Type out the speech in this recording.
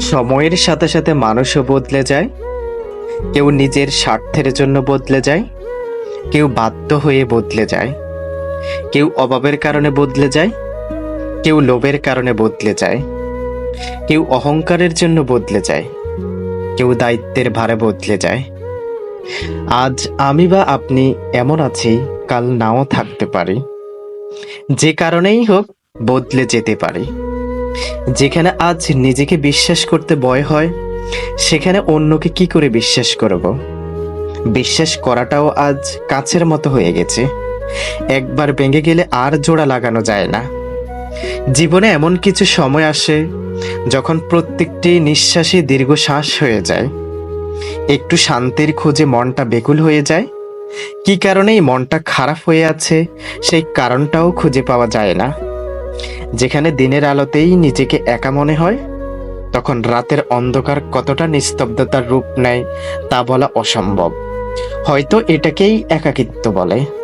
সময়ের সাথে সাথে মানুষও বদলে যায়। কেউ নিজের স্বার্থের জন্য বদলে যায়। কেউ বাধ্য হয়ে বদলে যায়। কেউ অভাবের কারণে বদলে যায়। কেউ লোভের কারণে বদলে যায়। কেউ অহংকারের জন্য বদলে যায়। কেউ দায়িত্বের ভারে বদলে যায়। আজ আমি বা আপনি এমন আছি, কাল নাও থাকতে পারি। যে কারণেই হোক বদলে যেতে পারি। যেখানে আজ নিজেকে বিশ্বাস করতে ভয় হয়, সেখানে অন্যকে কি করে বিশ্বাস করব? বিশ্বাস করাটাও আজ কাছের মতো হয়ে গেছে। একবার ভেঙে গেলে আর জোড়া লাগানো যায় না। জীবনে এমন কিছু সময় আসে যখন প্রত্যেকটি নিঃশ্বাসই দীর্ঘশ্বাস হয়ে যায়। একটু শান্তির খোঁজে মনটা বেকুল হয়ে যায়। কি কারণে এই মনটা খারাপ হয়ে আছে, সেই কারণটাও খুঁজে পাওয়া যায় না। যেখানে দিনের আলোতেই নিজেকে একা মনে হয়, তখন রাতের অন্ধকার কতটা নিস্তব্ধতার রূপ নেয় তা বলা অসম্ভব। হয়তো এটাকেই একাকিত্ব বলে।